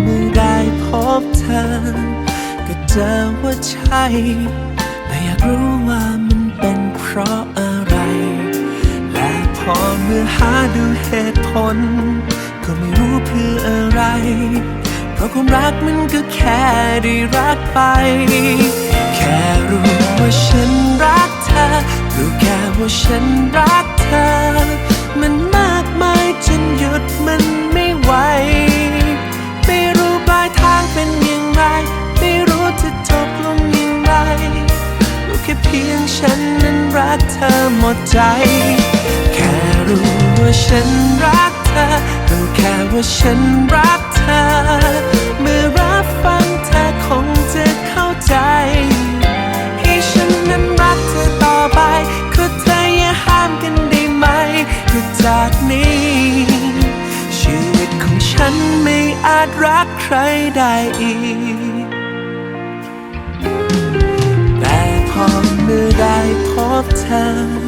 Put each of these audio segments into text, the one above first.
เมื่อได้พบเธอ ก็เจอว่าใช่ แต่อยากรู้ว่ามันเป็นเพราะอะไร และพอเมื่อหาดูเหตุผล ก็ไม่รู้เพื่ออะไร เพราะความรักมันก็แค่ได้รักไป ดใจ แค่รู้ว่าฉันรักเธอรู้แค่ว่าฉันรักเธอ เมื่อรับฟังเธอคงจะเข้าใจ ให้ฉันนั้นรักเธอต่อไปก็เธออย่าห้ามกันได้ไหมคือจากนี้ ชีวิตของฉันไม่อาจรักใครได้อีก แต่พอเมื่อได้พบเธอ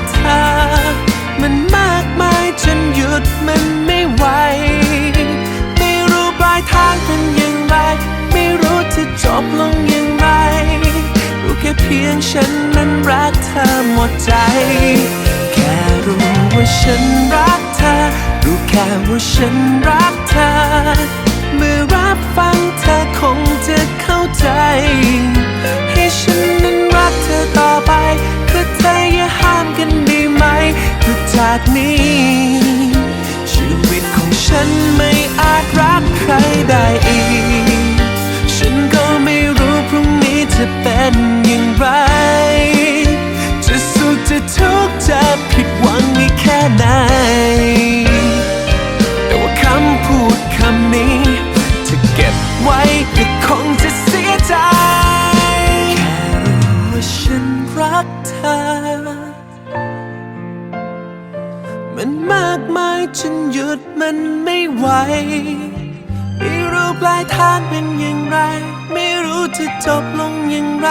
บลงอย่างไร รู้แค่เพียงฉันนั้นรักเธอหมดใจ แค่รู้ว่าฉันรักเธอ รู้แค่ว่าฉันรักเธอ เมื่อรับฟังเธอคงจะเข้าใจ ให้ฉันนั้นรักเธอต่อไปคือเธออย่าห้ามกันด้ไหมคือจากนี้ ชีวิตของฉันไม่อาจรักใครได้อีก กข์จะผิดหวังอีกแค่ไหน แต่ว่าคำพูดคำนี้จะเก็บไว้ก็คงจะเสียใจ แค่รู้ว่าฉันรักเธอ มันมากมายจนหยุดมันไม่ไหวไม่รู้ปลายทางเป็นอย่างไร ไม่รู้จะจบลงอย่างไร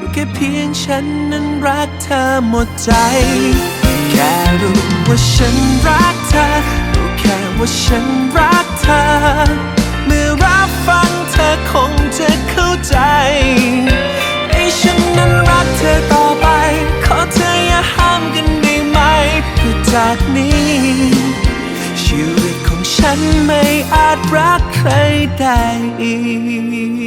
รู้แค่เพียงฉันนั้นรักเธอหมดใจ แค่รู้ว่าฉันรักเธอ รู้แค่ว่าฉันรักเธอ เมื่อรับฟังเธอคงจะเข้าใจให้ฉันนั้นรักเธอต่อไป ขอเธออย่าห้ามกันได้ไหมเพื่อจากนี้ ชีวิตของฉันไม่อาจรักใครได้อีก